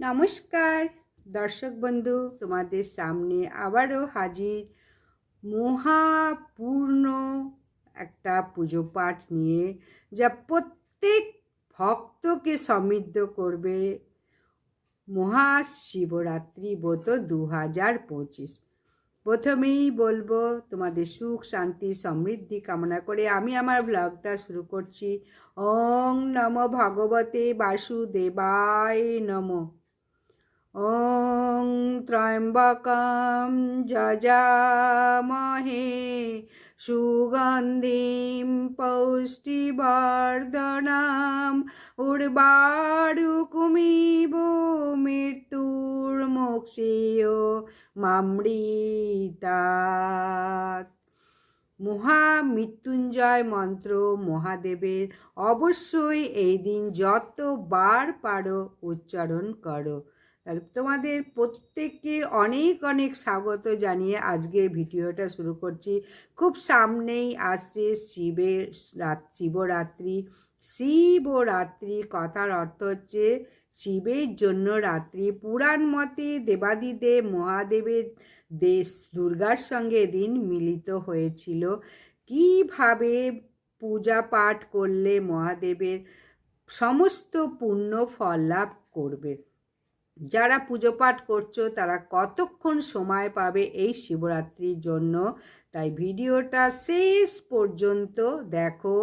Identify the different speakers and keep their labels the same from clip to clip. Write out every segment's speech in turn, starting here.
Speaker 1: নমস্কার। দর্শক বন্ধু, তোমাদের সামনে আবারও হাজির মহাপূর্ণ একটা পুজো পাঠ নিয়ে, যা প্রত্যেক ভক্তকে সমৃদ্ধ করবে মহাশিবরাত্রি ব্রত দু হাজার পঁচিশ। প্রথমেই বলব, তোমাদের সুখ, শান্তি, সমৃদ্ধি কামনা করে আমি আমার ব্লগটা শুরু করছি। ওং নম ভগবতে বাসুদেবায় নম। ॐ त्र्यम्बकं जजामहे सुगन्धिं पौष्टिवर्धनम् उर्वारुकुमिव मृत्युर्मोक्षेय মামৃতাৎ মহামৃত্যুঞ্জয় মন্ত্র মহাদেবের অবশ্যই এই দিন যতবার পারো উচ্চারণ করো তাহলে তোমাদের প্রত্যেককে অনেক অনেক স্বাগত জানিয়ে আজকে ভিডিওটা শুরু করছি। খুব সামনেই আসছে শিবের রাত, শিবরাত্রি। শিবরাত্রি কথার অর্থ হচ্ছে শিবের জন্য রাত্রি। পুরাণ মতে দেবাদিদেব মহাদেবের দেশ দুর্গার সঙ্গে দিন মিলিত হয়েছিল। কীভাবে পূজা পাঠ করলে মহাদেবের সমস্ত পুণ্য ফল লাভ করবে? যারা পুজো পাঠ করছ, তারা কতক্ষণ সময় পাবে এই শিবরাত্রির জন্য? তাই ভিডিওটা শেষ পর্যন্ত দেখো।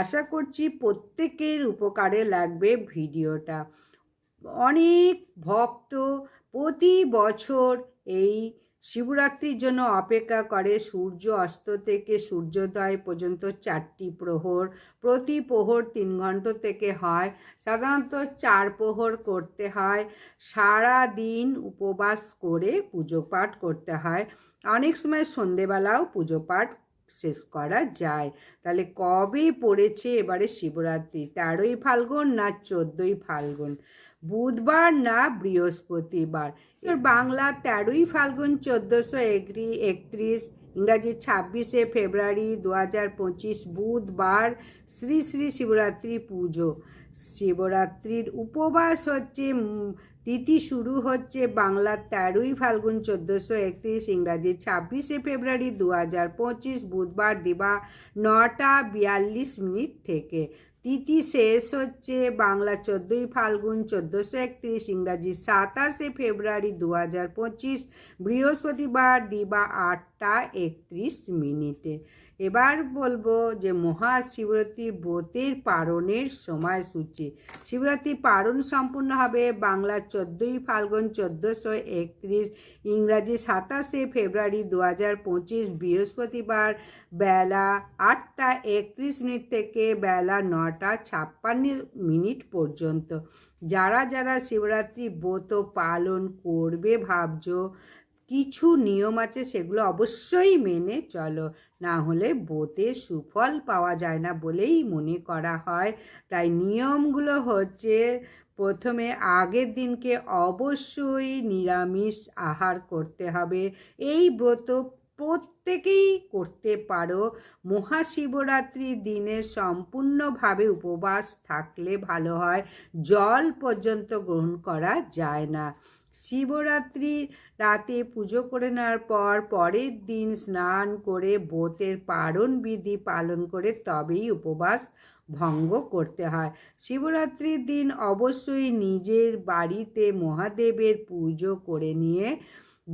Speaker 1: আশা করছি প্রত্যেকের উপকারে লাগবে ভিডিওটা। অনেক ভক্ত প্রতি বছর এই শিবরাত্রির জন্য অপেক্ষা করে সূর্য অস্ত থেকে সূর্যোদয় পর্যন্ত চারটি প্রহর। প্রতি প্রহর তিন ঘণ্টা থেকে হয়। সাধারণত চার প্রহর করতে হয়। সারা দিন উপবাস করে পুজো পাঠ করতে হয়। অনেক সময় সন্ধেবেলাও পুজো পাঠ শেষ করা যায়। তাহলে কবে পড়েছে এবারে শিবরাত্রি? তেরোই ফাল্গুন না চোদ্দোই ফাল্গুন? বুধবার না বৃহস্পতিবার। বাংলা তেরোই ফাল্গুন চোদ্দোশো একরি একত্রিশ, ইংরাজি ছাব্বিশে ফেব্রুয়ারি দু হাজার পঁচিশ বুধবার শ্রী শ্রী শিবরাত্রি পুজো। শিবরাত্রির উপবাস হচ্ছে তিথি শুরু হচ্ছে বাংলার তেরোই ফাল্গুন চোদ্দোশো একত্রিশ, ইংরাজি ছাব্বিশে ফেব্রুয়ারি দু হাজার পঁচিশ বুধবার দিবা নটা বিয়াল্লিশ মিনিট থেকে। তিথি শেষ হচ্ছে বাংলা চোদ্দোই ফাল্গুন চোদ্দোশো একত্রিশ, ইংরাজি সাতাশে ফেব্রুয়ারি দু হাজার পঁচিশ, বৃহস্পতিবার দিবা আটটা একত্রিশ মিনিটে। এবার বলব যে মহাশিবরাত্রি ব্রতের পারণের সময়সূচি। শিবরাত্রি পারণ সম্পূর্ণ হবে বাংলা চোদ্দোই ফাল্গুন চোদ্দোশো একত্রিশ, ইংরাজি সাতাশে ফেব্রুয়ারি দু হাজার পঁচিশ বৃহস্পতিবার বেলা আটটা একত্রিশ মিনিট থেকে বেলা নটা ছাপ্পান্ন মিনিট পর্যন্ত। যারা যারা শিবরাত্রি ব্রত পালন করবে, ভাবছ কিছু নিয়ম আছে সেগুলো অবশ্যই মেনে চলো। না হলে বোতে সুফল পাওয়া যায় না বলেই মনে করা হয়। তাই নিয়মগুলো হচ্ছে, প্রথমে আগের দিনকে অবশ্যই নিরামিষ আহার করতে হবে। এই ব্রত প্রত্যেকেই করতে পারো। মহাশিবরাত্রির দিনে সম্পূর্ণভাবে উপবাস থাকলে ভালো হয়। জল পর্যন্ত গ্রহণ করা যায় না। শিবরাত্রি রাতে পুজো করে নেওয়ার পর পরের দিন স্নান করে বোতের পারণ বিধি পালন করে তবেই উপবাস ভঙ্গ করতে হয়। শিবরাত্রির দিন অবশ্যই নিজের বাড়িতে মহাদেবের পুজো করে নিয়ে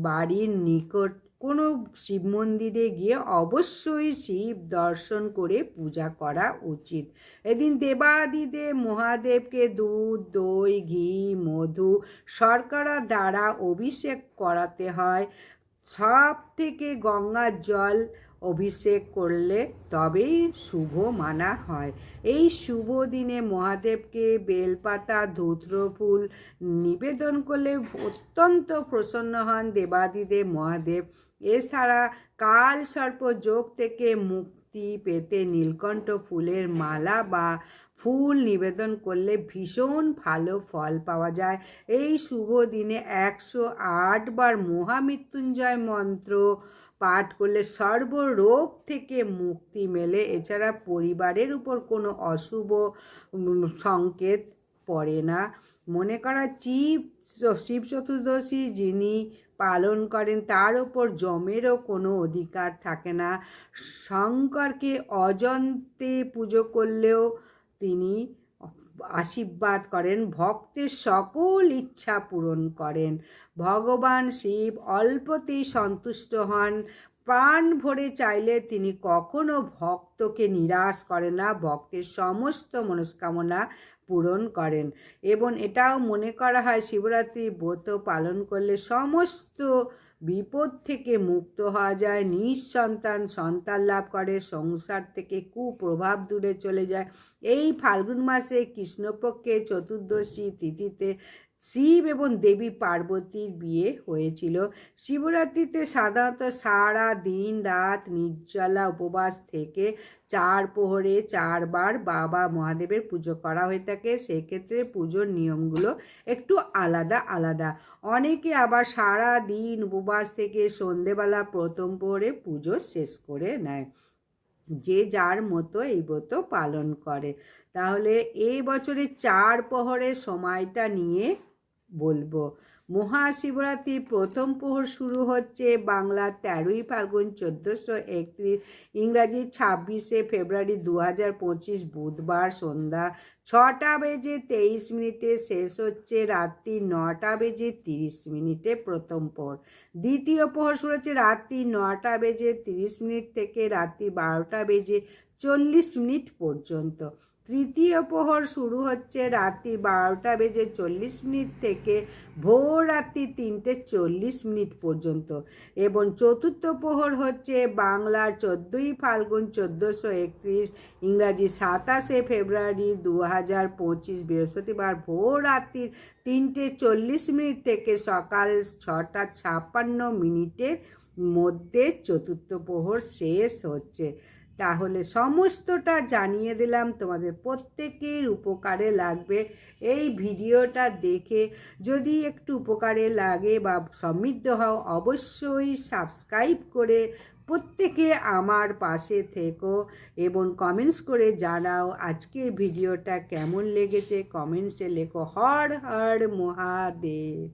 Speaker 1: বাড়ির নিকট কোনো শিব মন্দিরে গিয়ে অবশ্যই শিব দর্শন করে পূজা করা উচিত। এদিন দেবাদিদেব মহাদেবকে দুধ, দই, ঘি, মধু, শর্করা দ্বারা অভিষেক করাতে হয়। সব থেকে গঙ্গার জল অভিষেক করলে তবেই শুভ মানা হয়। এই শুভ দিনে মহাদেবকে বেলপাতা ধূত্র ফুল নিবেদন করলে অত্যন্ত প্রসন্ন হন দেবাদিদেব মহাদেব। এছাড়া কাল সর্প যোগ থেকে মুক্তি পেতে নীলকণ্ঠ ফুলের মালা বা ফুল নিবেদন করলে ভীষণ ভালো ফল পাওয়া যায়। এই শুভ দিনে একশো আট বার মহামৃত্যুঞ্জয় মন্ত্র পাঠ করলে সর্বরোগ থেকে মুক্তি মেলে। এছাড়া পরিবারের উপর কোনো অশুভ সংকেত পড়ে না। মনে করা শিব শিব চতুর্দশী যিনি পালন করেন, তার ওপর জমেরও কোনো অধিকার থাকে না। শঙ্করকে অজন্তে পুজো করলেও তিনি আশীর্বাদ করেন, ভক্তের সকল ইচ্ছা পূরণ করেন। ভগবান শিব অল্পতেই সন্তুষ্ট হন। প্রাণ ভরে চাইলে তিনি কখনো ভক্তকে নিরাশ করেন না, ভক্তের সমস্ত মনস্কামনা পূরণ করেন। এবং এটাও মনে করা হয় শিবরাত্রি ব্রত পালন করলে সমস্ত বিপদ থেকে মুক্ত হওয়া যায়, নিঃসন্তান সন্তান লাভ করে, সংসার থেকে কুপ্রভাব দূরে চলে যায়। এই ফাল্গুন মাসে কৃষ্ণপক্ষে চতুর্দশী তিথিতে শিব এবং দেবী পার্বতীর বিয়ে হয়েছিল। শিবরাত্রিতে সাধারণত সারা দিন রাত নির্জলা উপবাস থেকে চার প্রহরে চারবার বাবা মহাদেবের পুজো করা হয়ে থাকে। সেক্ষেত্রে পুজোর নিয়মগুলো একটু আলাদা আলাদা। অনেকে আবার সারা দিন উপবাস থেকে সন্ধেবেলা প্রথম প্রহরে পুজো শেষ করে নেয়। যে যার মতো এই ব্রত পালন করে। তাহলে এই বছরে চার প্রহরের সময়টা নিয়ে বলব। মহাশিবরাত্রি প্রথম প্রহর শুরু হচ্ছে বাংলার তেরোই ফাল্গুন চোদ্দোশো একত্রিশ, ইংরাজি ছাব্বিশে ফেব্রুয়ারি দু হাজার পঁচিশ বুধবার সন্ধ্যা ছটা বেজে তেইশ মিনিটে শেষ হচ্ছে রাত্রি নটা বেজে তিরিশ মিনিটে প্রথম প্রহর। দ্বিতীয় প্রহর শুরু হচ্ছে রাত্রি নটা বেজে তিরিশ মিনিট থেকে রাত্রি বারোটা বেজে চল্লিশ মিনিট পর্যন্ত। তৃতীয় প্রহর শুরু হচ্ছে রাত্রি বারোটা বেজে চল্লিশ মিনিট থেকে ভোর রাত্রি তিনটে চল্লিশ মিনিট পর্যন্ত। এবং চতুর্থ প্রহর হচ্ছে বাংলার চোদ্দোই ফাল্গুন চোদ্দোশো একত্রিশ, ইংরাজি সাতাশে ফেব্রুয়ারি দু হাজার পঁচিশ বৃহস্পতিবার ভোর রাত্রির তিনটে চল্লিশ মিনিট থেকে সকাল ছটা ছাপ্পান্ন মিনিটের মধ্যে চতুর্থ প্রহর শেষ হচ্ছে। তাহলে সমস্তটা জানিয়ে দিলাম। তোমাদের প্রত্যেকের উপকারে লাগবে। এই ভিডিওটা দেখে যদি একটু উপকারে লাগে বা সমৃদ্ধ হও, অবশ্যই সাবস্ক্রাইব করে প্রত্যেকে আমার পাশে থেকো এবং কমেন্টস করে জানাও আজকের ভিডিওটা কেমন লেগেছে। কমেন্টসে লেখো, হর হর মহাদেব।